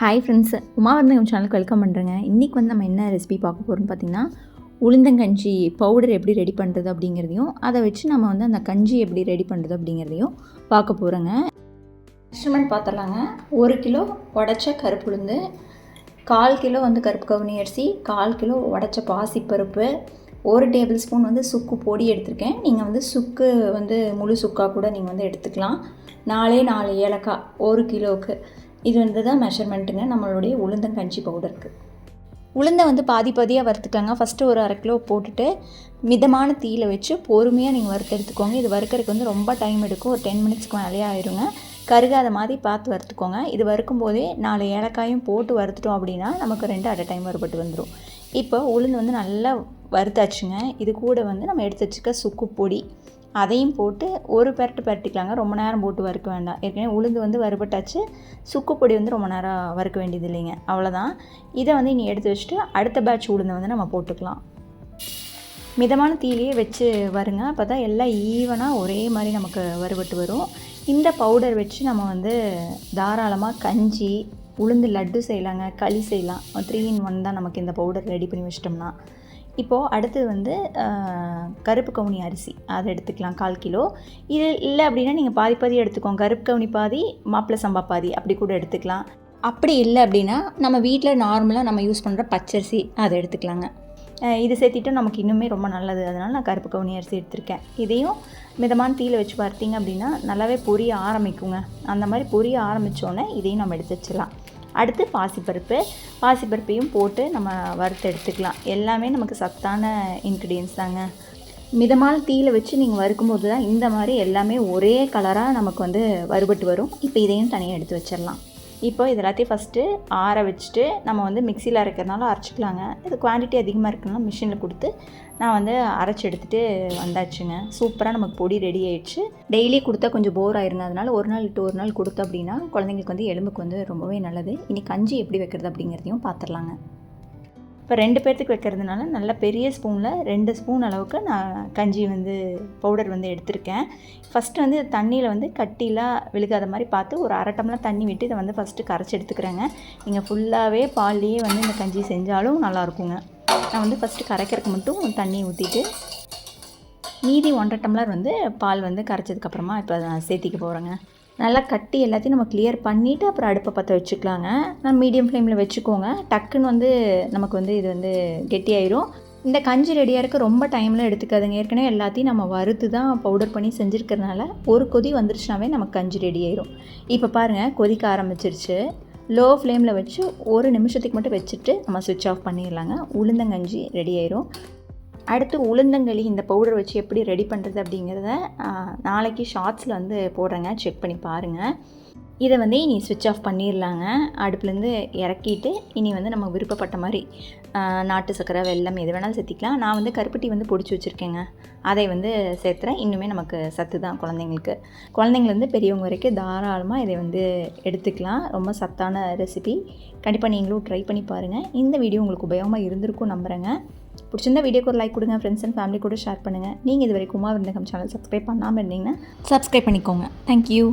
Hi friends Uma வந்து எங்கள் சேனலுக்கு வெல்கம் பண்ணுறேங்க இன்றைக்கி வந்து நம்ம என்ன ரெசிபி பார்க்க போகிறோம்னு பார்த்தீங்கன்னா உளுந்தங்கஞ்சி பவுடர் எப்படி ரெடி பண்ணுறது அப்படிங்கிறதையும் அதை வச்சு நம்ம வந்து அந்த கஞ்சி எப்படி ரெடி பண்ணுறது அப்படிங்கிறதையும் பார்க்க போகிறோங்க இன்ஸ்ட்ருமெண்ட் பார்த்துடலாங்க ஒரு கிலோ உடச்ச கருப்பு உளுந்து கால் கிலோ வந்து கருப்பு கவுனி அரிசி கால் கிலோ உடச்ச பாசிப்பருப்பு ஒரு டேபிள் ஸ்பூன் வந்து சுக்கு பொடி எடுத்திருக்கேன். நீங்கள் வந்து சுக்கு வந்து முழு சுக்காக கூட நீங்கள் வந்து எடுத்துக்கலாம். நாலே நாலு ஏலக்காய் ஒரு கிலோவுக்கு. இது வந்து தான் மெஷர்மெண்ட்டுங்க நம்மளுடைய உளுந்தங்கஞ்சி பவுடருக்கு உளுந்தை வந்து பாதி பாதியாக வறுத்துக்கலாங்க. ஃபஸ்ட்டு ஒரு அரை கிலோ போட்டுட்டு மிதமான தீயில வச்சு பொறுமையாக நீங்கள் வறுத்து எடுத்துக்கோங்க. இது வறுக்கிறதுக்கு வந்து ரொம்ப டைம் எடுக்கும். ஒரு டென் மினிட்ஸ்க்கு மேலேயே ஆயிருங்க. கருகாத மாதிரி பார்த்து வறுத்துக்கோங்க. இது வறுக்கும் போதே நாலு ஏலக்காயும் போட்டு வறுத்துட்டோம் அப்படின்னா நமக்கு ரெண்டு அட் டைம் வறுபட்டு வந்துடும் இப்போ உளுந்து வந்து நல்லா வறுத்தாச்சுங்க. இது கூட வந்து நம்ம எடுத்து வச்சுக்க சுக்கு பொடி அதையும் போட்டு ஒரு பெரட்டு பெரட்டிக்கலாங்க. ரொம்ப நேரம் போட்டு வறுக்க வேண்டாம். ஏற்கனவே உளுந்து வந்து வறுபட்டாச்சு. சுக்கு பொடி வந்து ரொம்ப நேரம் வறுக்க வேண்டியது இல்லைங்க. அவ்வளோதான் இதை வந்து நீ எடுத்து வச்சுட்டு அடுத்த பேட்ச் உளுந்தை வந்து நம்ம போட்டுக்கலாம். மிதமான தீயிலேயே வச்சு வருங்க. அப்போ தான் எல்லாம் ஈவனாக ஒரே மாதிரி நமக்கு வறுபட்டு வரும். இந்த பவுடர் வச்சு நம்ம வந்து தாராளமாக கஞ்சி உளுந்து லட்டு செய்யலாங்க. களி செய்யலாம். த்ரீ இன் ஒன் தான் நமக்கு இந்த பவுடர் ரெடி பண்ணி வச்சிட்டோம்னா. இப்போது அடுத்தது வந்து கருப்பு கவுனி அரிசி. அதை எடுத்துக்கலாம் கால் கிலோ. இது இல்லை அப்படின்னா நீங்கள் பாதி பாதி எடுத்துக்கோங்க. கருப்பு கவுனி பாதி மாப்பிள்ளை சம்பா பாதி அப்படி கூட எடுத்துக்கலாம். அப்படி இல்லை அப்படின்னா நம்ம வீட்டில் நார்மலாக நம்ம யூஸ் பண்ணுற பச்சரிசி அதை எடுத்துக்கலாங்க. இது சேர்த்திட்டு நமக்கு இன்னுமே ரொம்ப நல்லது. அதனால் நான் கருப்பு கவுனி அரிசி எடுத்திருக்கேன். இதையும் மிதமான தீயில் வச்சு பார்த்தீங்க அப்படின்னா நல்லாவே பொரிய ஆரம்பிக்குங்க. அந்த மாதிரி பொரிய ஆரம்பித்தோன்னே இதையும் நம்ம எடுத்து வச்சிடலாம். அடுத்து பாசிப்பருப்பு. பாசிப்பருப்பையும் போட்டு நம்ம வறுத்து எடுத்துக்கலாம். எல்லாமே நமக்கு சத்தான இன்க்ரீடியன்ஸ் தாங்க. மிதமான தீயில் வச்சு நீங்கள் வறுக்கும்போது தான் இந்த மாதிரி எல்லாமே ஒரே கலராக நமக்கு வந்து வறுபட்டு வரும். இப்போ இதையும் தனியாக எடுத்து வச்சிடலாம். இப்போ இது எல்லாத்தையும் ஃபஸ்ட்டு ஆற வச்சுட்டு நம்ம வந்து மிக்சியில் அரைக்கிறதுனால அரைச்சிக்கலாங்க. இது குவான்டிட்டி அதிகமாக இருக்குன்னா மிஷினில் கொடுத்து நான் வந்து அரைச்சி எடுத்துகிட்டு வந்தாச்சுங்க. சூப்பராக நமக்கு பொடி ரெடி ஆயிடுச்சு. டெய்லி கொடுத்தா கொஞ்சம் போர் ஆயிருந்ததுனால ஒரு நாள் விட்டு ஒரு நாள் கொடுத்தோம் அப்படின்னா குழந்தைங்களுக்கு வந்து எலும்புக்கு வந்து ரொம்பவே நல்லது. இனி கஞ்சி எப்படி வைக்கிறது அப்படிங்கிறதையும் பார்த்துடலாங்க இப்போ ரெண்டு பேர்த்துக்கு வைக்கிறதுனால நல்ல பெரிய ஸ்பூனில் ரெண்டு ஸ்பூன் அளவுக்கு நான் கஞ்சி வந்து பவுடர் வந்து எடுத்திருக்கேன். ஃபஸ்ட்டு வந்து தண்ணியில் வந்து கட்டிலாம் விழுகாத மாதிரி பார்த்து ஒரு அரை டம்ளர் தண்ணி விட்டு இதை வந்து ஃபஸ்ட்டு கரைச்சி எடுத்துக்கிறேங்க. நீங்கள் ஃபுல்லாகவே பால்லையே வந்து இந்த கஞ்சி செஞ்சாலும் நல்லாயிருக்குங்க. நான் வந்து ஃபஸ்ட்டு கரைக்கிறதுக்கு மட்டும் தண்ணி ஊற்றிட்டு மீதி ஒன்றரை டம்ளர் வந்து பால் வந்து கரைச்சதுக்கப்புறமா இப்போ நான் சேர்த்திக்க போகிறேங்க நல்லா கட்டி எல்லாத்தையும் நம்ம கிளியர் பண்ணிவிட்டு அப்புறம் அடுப்பை பற்ற வச்சுக்கலாங்க. நான் மீடியம் ஃப்ளேமில் வச்சுக்கோங்க. டக்குன்னு வந்து நமக்கு வந்து இது வந்து கெட்டியாயிரும். இந்த கஞ்சி ரெடியாக இருக்க ரொம்ப டைம்லாம் எடுத்துக்காதுங்க. ஏற்கனவே எல்லாத்தையும் நம்ம வறுத்து தான் பவுடர் பண்ணி செஞ்சுருக்கிறதுனால ஒரு கொதி வந்துருச்சுனாவே நமக்கு கஞ்சி ரெடி ஆயிரும். இப்போ பாருங்கள் கொதிக்க ஆரம்பிச்சிருச்சு. லோ ஃப்ளேமில் வச்சு ஒரு நிமிஷத்துக்கு மட்டும் வச்சுட்டு நம்ம சுவிட்ச் ஆஃப் பண்ணிடலாங்க. உளுந்தங்கஞ்சி ரெடி ஆயிரும். அடுத்து உளுந்தங்களி இந்த பவுடர் வச்சு எப்படி ரெடி பண்ணுறது அப்படிங்கிறத நாளைக்கு ஷார்ட்ஸில் வந்து போடுறேங்க. செக் பண்ணி பாருங்கள் இதை வந்து இனி சுவிட்ச் ஆஃப் பண்ணிடலாங்க அடுப்புலேருந்து இறக்கிட்டு இனி வந்து நம்ம விருப்பப்பட்ட மாதிரி நாட்டு சக்கரை வெல்லம் எது வேணாலும் சேர்த்திக்கலாம். நான் வந்து கருப்பட்டி வந்து பிடிச்சி வச்சுருக்கேங்க. அதை வந்து சேர்த்துறேன். இன்னுமே நமக்கு சத்து தான் குழந்தைங்களுக்கு. குழந்தைங்கலேருந்து பெரியவங்க வரைக்கும் தாராளமாக இதை வந்து எடுத்துக்கலாம். ரொம்ப சத்தான ரெசிபி கண்டிப்பாக நீங்களும் ட்ரை பண்ணி பாருங்கள் இந்த வீடியோ உங்களுக்கு உபயோகமாக இருந்திருக்கும் நம்புகிறேங்க பிடிச்சிருந்தா வீடியோக்கு ஒரு லைக் கொடுங்க ஃப்ரெண்ட்ஸ் அண்ட் ஃபேமிலி கூட ஷேர் பண்ணுங்கள் நீங்கள் இது வரைக்கும் உமா விருந்தகம் சேனல் சப்ஸ்கிரைப் பண்ணாமல் இருந்தீங்கன்னா சப்ஸ்கிரைப் பண்ணிக்கோங்க. தேங்க்யூ